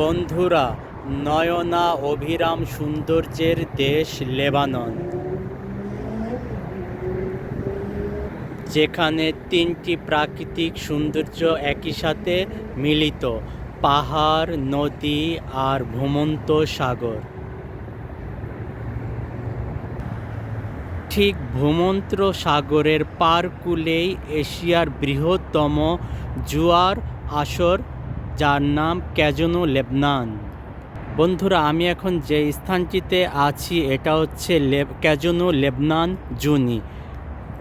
বন্ধুরা, নয়না অভিরাম সৌন্দর্যের দেশ লেবানন। যেখানে তিনটি প্রাকৃতিক সৌন্দর্য একই সাথে মিলিত, পাহাড়, নদী আর ভূমন্ত সাগর। ঠিক ভূমন্ত্র সাগরের পারকুলেই এশিয়ার বৃহত্তম জুয়ার আসর যার নাম ক্যাজনো লেবনান। বন্ধুরা, আমি এখন যে স্থানটিতে আছি, এটা হচ্ছে লেব, ক্যাজনো লেবনান জুনি।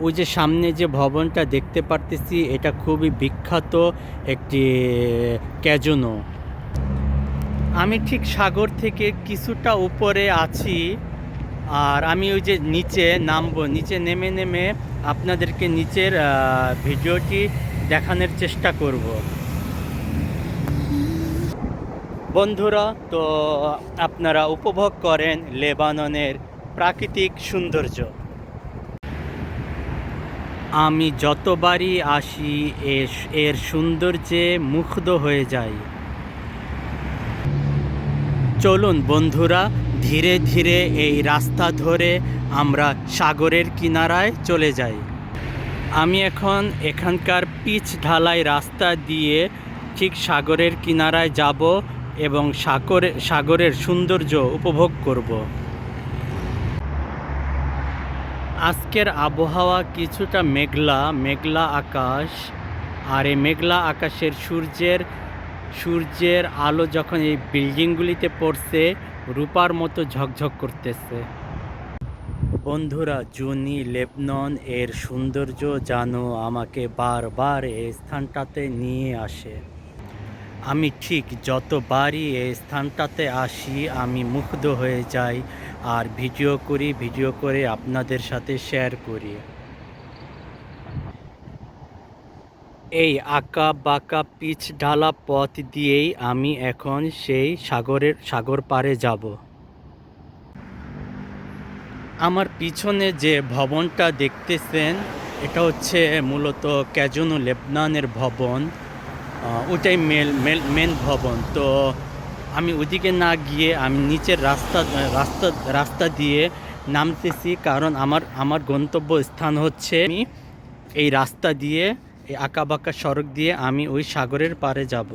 ওই যে সামনে যে ভবনটা দেখতে পারতেছি, এটা খুবই বিখ্যাত একটি ক্যাজনো। আমি ঠিক সাগর থেকে কিছুটা উপরে আছি, আর আমি ওই যে নিচে নামবো। নিচে নেমে নেমে আপনাদেরকে নিচের ভিডিওটি দেখানোর চেষ্টা করব। বন্ধুরা, তো আপনারা উপভোগ করেন লেবাননের প্রাকৃতিক সৌন্দর্য। আমি যতবারই আসি, এর সৌন্দর্যে মুগ্ধ হয়ে যাই। চলুন বন্ধুরা, ধীরে ধীরে এই রাস্তা ধরে আমরা সাগরের কিনারায় চলে যাই। আমি এখন এখানকার পিচ ঢালাই রাস্তা দিয়ে ঠিক সাগরের কিনারায় যাব। এবং সাগরে, সাগরের সৌন্দর্য উপভোগ করব। আজকের আবহাওয়া কিছুটা মেঘলা মেঘলা আকাশ। আর এই মেঘলা আকাশের সূর্যের সূর্যের আলো যখন এই বিল্ডিংগুলিতে পড়ছে, রূপার মতো ঝকঝক করতেছে। বন্ধুরা, জুনি লেবনন এর সৌন্দর্য জানো আমাকে বারবার এই স্থানটাতে নিয়ে আসে। আমি ঠিক যতবারই এই স্থানটাতে আসি, আমি মুগ্ধ হয়ে যাই আর ভিডিও করি, ভিডিও করে আপনাদের সাথে শেয়ার করি। এই আঁকা বাঁকা পিচ ঢালা পথ দিয়েই আমি এখন সেই সাগরের, সাগর পাড়ে যাব। আমার পিছনে যে ভবনটা দেখতেছেন, এটা হচ্ছে মূলত ক্যাজনো লেবনানের ভবন। ওটাই মেল মেল মেন ভবন। তো আমি ওদিকে না গিয়ে আমি নিচের রাস্তা রাস্তা রাস্তা দিয়ে নামতেছি কারণ আমার আমার গন্তব্য স্থান হচ্ছে আমি এই রাস্তা দিয়ে, এই আঁকা বাঁকা সড়ক দিয়ে আমি ওই সাগরের পারে যাব।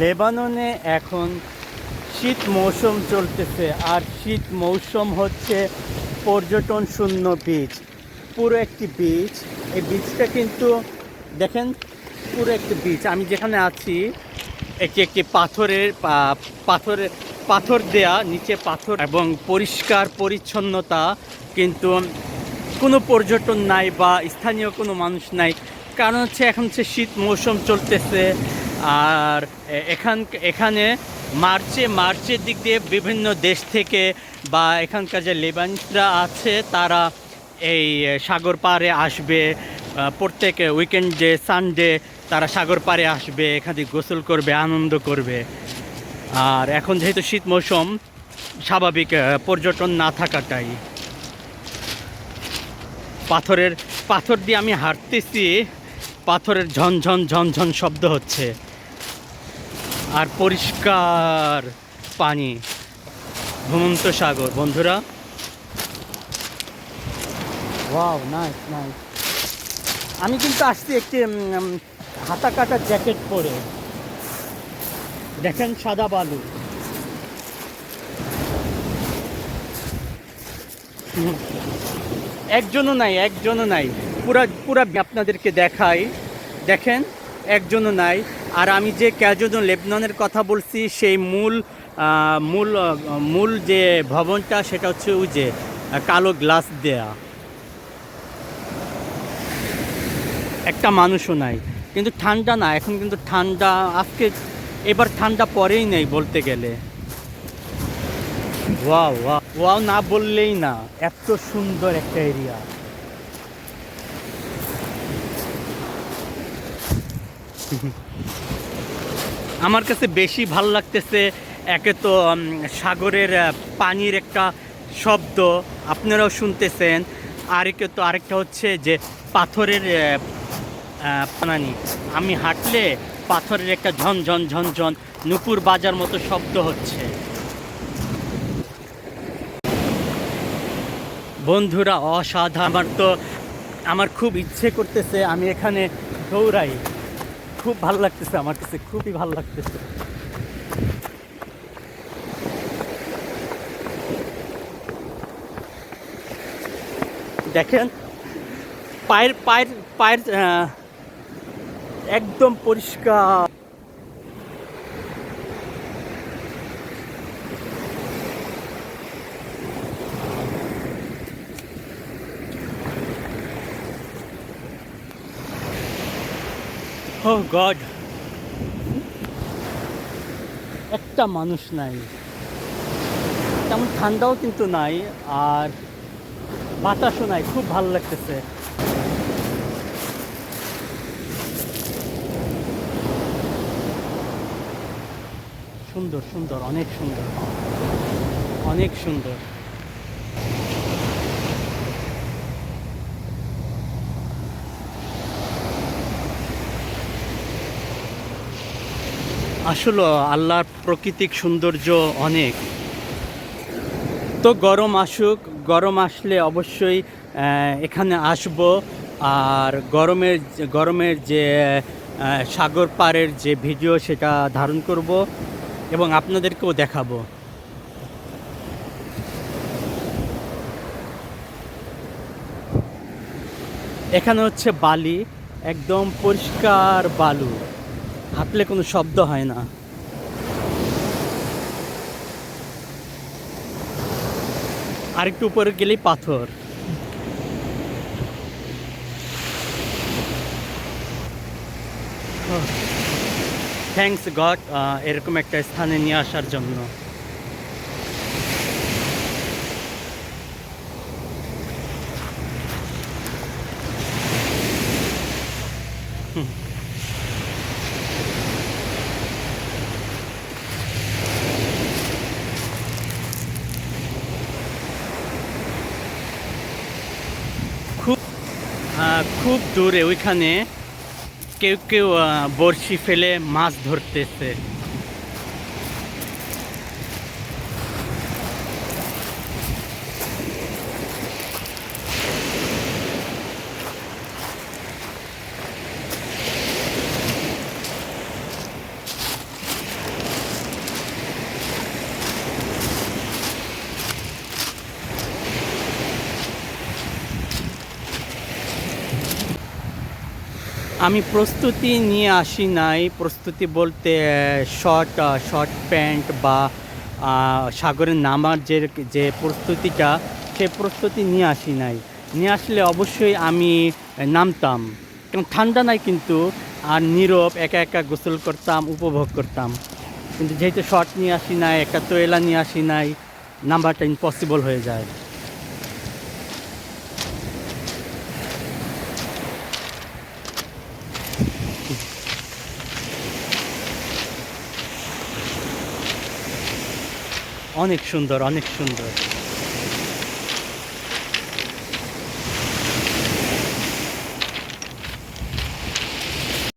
লেবাননে এখন শীত মৌসুম চলতেছে আর শীত মৌসুম হচ্ছে পর্যটন শূন্য বীচ পুরো একটি বীচ এই বীজটা কিন্তু দেখেন, পুরো একটি বীচ আমি যেখানে আছি একটি একটি পাথরের পাথরের পাথর দেয়া নিচে পাথর এবং পরিষ্কার পরিচ্ছন্নতা কিন্তু কোনো পর্যটন নাই বা স্থানীয় কোনো মানুষ নাই। কারণ হচ্ছে এখন হচ্ছে শীত মৌসুম চলতেছে আর এখান, এখানে মার্চে, মার্চের দিক দিয়ে বিভিন্ন দেশ থেকে বা এখানকার যে লেবানিসরা আছে, তারা এই সাগর পাড়ে আসবে। প্রত্যেক উইকেন্ডে, সানডে তারা সাগর পাড়ে আসবে, এখানে গোসল করবে, আনন্দ করবে। আর এখন যেহেতু শীত মৌসুম, স্বাভাবিক পর্যটন না থাকাটাই। পাথরের, পাথর দিয়ে আমি হাঁটতেছি। পাথরের ঝনঝন ঝনঝন শব্দ হচ্ছে। আর পরিষ্কার পানি। ঘুমন্ত সাগর, বন্ধুরা। নাইস নাইস আমি কিন্তু আসছি একটি হাতা কাটা জ্যাকেট পরে। দেখেন সাদা বালু। একজনও নাই একজনও নাই। পুরা পুরা আপনাদেরকে দেখাই। দেখেন, একজনও নাই। আর আমি যে ক্যাজনো লেবননের কথা বলছি, সেই মূল মূল মূল যে ভবনটা, সেটা হচ্ছে ওই যে, কালো গ্লাস দেয়া। একটা মানুষও নাই। কিন্তু ঠান্ডা না, এখন কিন্তু ঠান্ডা, আজকে, এবার ঠান্ডা পরেই নেই বলতে গেলে। ওয়াও ওয়াও ওয়াও না বললেই না, এত সুন্দর একটা এরিয়া। আমার কাছে বেশি ভালো লাগতেছে একে তো সাগরের পানির একটা শব্দ। আপনারাও শুনতেছেন। আরেকে তো আরেকটা হচ্ছে যে পাথরের পানানি আমি হাঁটলে পাথরের একটা ঝনঝন ঝনঝন ঝন ঝন নুপুর বাজার মতো শব্দ হচ্ছে। বন্ধুরা, অসাধারণ। আমার তো, আমার খুব ইচ্ছে করতেছে আমি এখানে দৌড়াই। খুব ভালো লাগতেছে আমার কাছে খুবই ভালো লাগতেছে। দেখেন পায়ের পায়ের পায়ের একদম পরিষ্কার। ও গড একটা মানুষ নাই। তেমন ঠান্ডাও কিন্তু নাই আর বাতাসও নাই, খুব ভালো লাগতেছে। সুন্দর সুন্দর, অনেক সুন্দর। অনেক সুন্দর। আসলে আল্লাহর প্রাকৃতিক সৌন্দর্য অনেক। তো গরম আসুক, গরম আসলে অবশ্যই এখানে আসব। আর গরমের গরমের যে সাগর পাড়ের যে ভিডিও সেটা ধারণ করব এবং আপনাদেরকেও দেখাবো। এখানে হচ্ছে বালি, একদম পরিষ্কার বালু। হাঁটলে কোনো শব্দ হয় না। আরেকটু উপরে গেলেই পাথর। থ্যাংকস গড এরকম একটা স্থানে নিয়ে আসার জন্য খুব আহ, খুব দূরে ওইখানে কেউ কেউ বড়শি ফেলে মাছ ধরতেছে। আমি প্রস্তুতি নিয়ে আসি নাই। প্রস্তুতি বলতে শর্ট শর্ট প্যান্ট বা সাগরে নামার যে যে প্রস্তুতিটা সে প্রস্তুতি নিয়ে আসি নাই। নিয়ে আসলে অবশ্যই আমি নামতাম। কারণ ঠান্ডা নাই কিন্তু, আর নীরব, একা একা গোসল করতাম, উপভোগ করতাম। কিন্তু যেহেতু শর্ট নিয়ে আসি নাই একটা তোয়েলা নিয়ে আসি নাই, নাম্বারটা ইম্পসিবল হয়ে যায়। অনেক সুন্দর অনেক সুন্দর